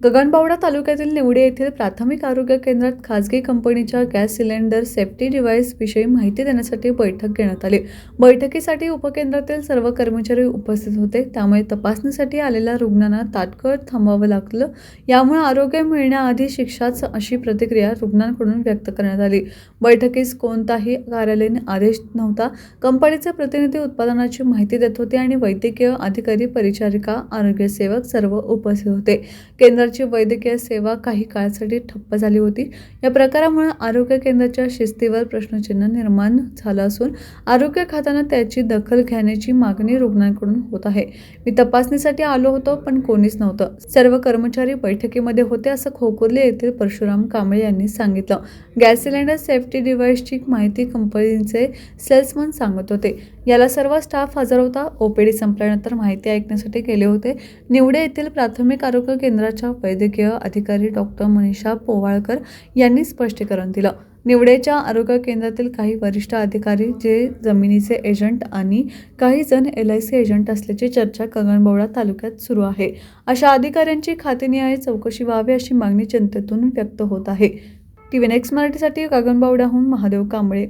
गगनबावडा तालुक्यातील निवडे येथील प्राथमिक आरोग्य केंद्रात खासगी कंपनीच्या गॅस सिलेंडर सेफ्टी डिव्हाइस विषयी माहिती देण्यासाठी बैठक घेण्यात आली. बैठकीसाठी उपकेंद्रातील सर्व कर्मचारी उपस्थित होते. त्यामुळे तपासणीसाठी आलेल्या रुग्णांना तात्काळ थांबावं लागलं. यामुळे आरोग्य मिळण्याआधी शिक्षाच अशी प्रतिक्रिया रुग्णांकडून व्यक्त करण्यात आली. बैठकीस कोणताही कार्यालयीन आदेश नव्हता. कंपनीचे प्रतिनिधी उत्पादनाची माहिती देत होते आणि वैद्यकीय अधिकारी परिचारिका आरोग्य सेवक सर्व उपस्थित होते. केंद्र केंद्राची वैद्यकीय सेवा काही काळासाठी ठप्प झाली होती. या प्रकारामुळे आरोग्य केंद्राच्या शिस्तीवर प्रश्नचिन्ह निर्माण झालं असून आरोग्य खात्यानं त्याची दखल घेण्याची मागणी रुग्णांकडून होत आहे. मी तपासणीसाठी आलो होतो पण कोणीच नव्हतं. सर्व कर्मचारी बैठकीमध्ये होते असं खोकुर्ले येथील परशुराम कांबळे यांनी सांगितलं. गॅस सिलेंडर सेफ्टी डिव्हाइसची माहिती कंपनीचे सेल्समन सांगत होते. याला सर्व स्टाफ हजर होता. ओपीडी संपल्यानंतर माहिती ऐकण्यासाठी गेले होते. निवडे येथील प्राथमिक आरोग्य केंद्राच्या वैद्यकीय अधिकारी डॉक्टर मनीषा पोवाळकर यांनी स्पष्टीकरण दिलं. निवडेच्या आरोग्य केंद्रातील काही वरिष्ठ अधिकारी जे जमिनीचे एजंट आणि काही जण एल आय सी एजंट असल्याची चर्चा गगनबावडा तालुक्यात सुरू आहे. अशा अधिकाऱ्यांची खातेनिहाय चौकशी व्हावी अशी मागणी जनतेतून व्यक्त होत आहे. टी व्ही नेक्स्ट मराठीसाठी गगनबावड्याहून महादेव कांबळे.